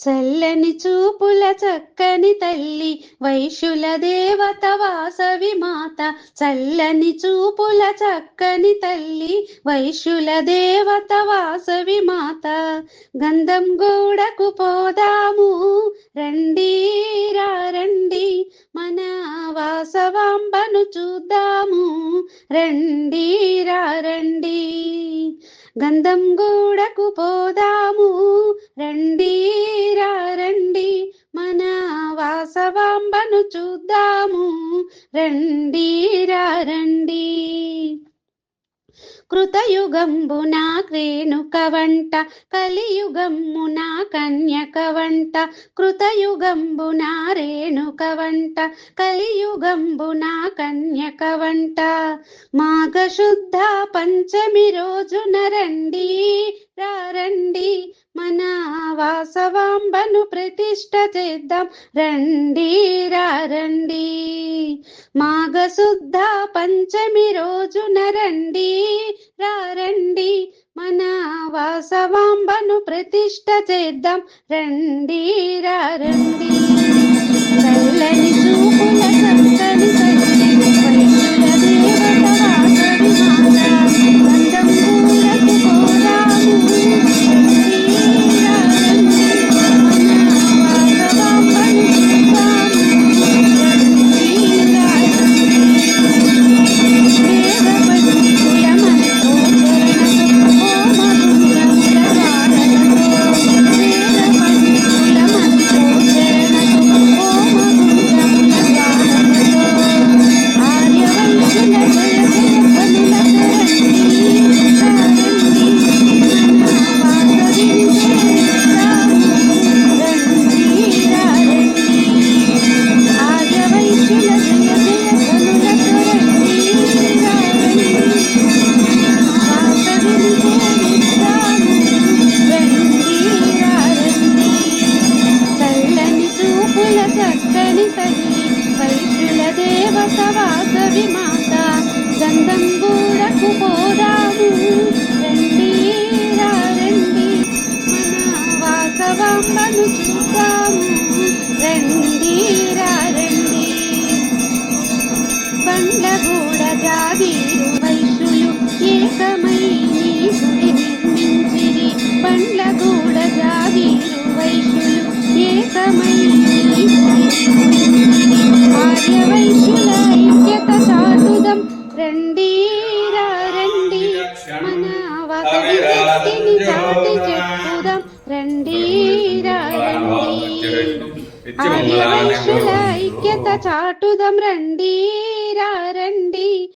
చల్లని చూపుల చక్కని తల్లి వైశ్యుల దేవత వాసవి మాత. చల్లని చూపుల చక్కని తల్లి వైశ్యుల దేవత వాసవి మాత. గంధం గూడకు పోదాము రండి రా రండి. మన వాసవాంబను చూద్దాము రండి రా రండి. గంధం గూడకు పోదాము చూద్దాము. రండి రా రండి. కృతయుగంబున క్రేణుక వంట కలియుగమ్మున కన్యక వంట. కృతయుగంబున రేణుక వంట కలియుగంబున కన్యక వంట. మాఘశుద్ధ పంచమి రోజున రండి రండి. మన వాసవాంబను ప్రతిష్ట చేద్దాం. రండి మాఘ పంచమి రోజున రండి రండి మన వాసవాంబను ప్రతిష్ట చేద్దాం రండి రండి చల్లని చూపుల చక్కని వాసవి మాత గంధం పోదాము. రండి రండి. మన వాసవాంబను చూద్దాము. రండి. చెప్పుదాం రండి రండి ఐక్యత చాటుదం రండి రండి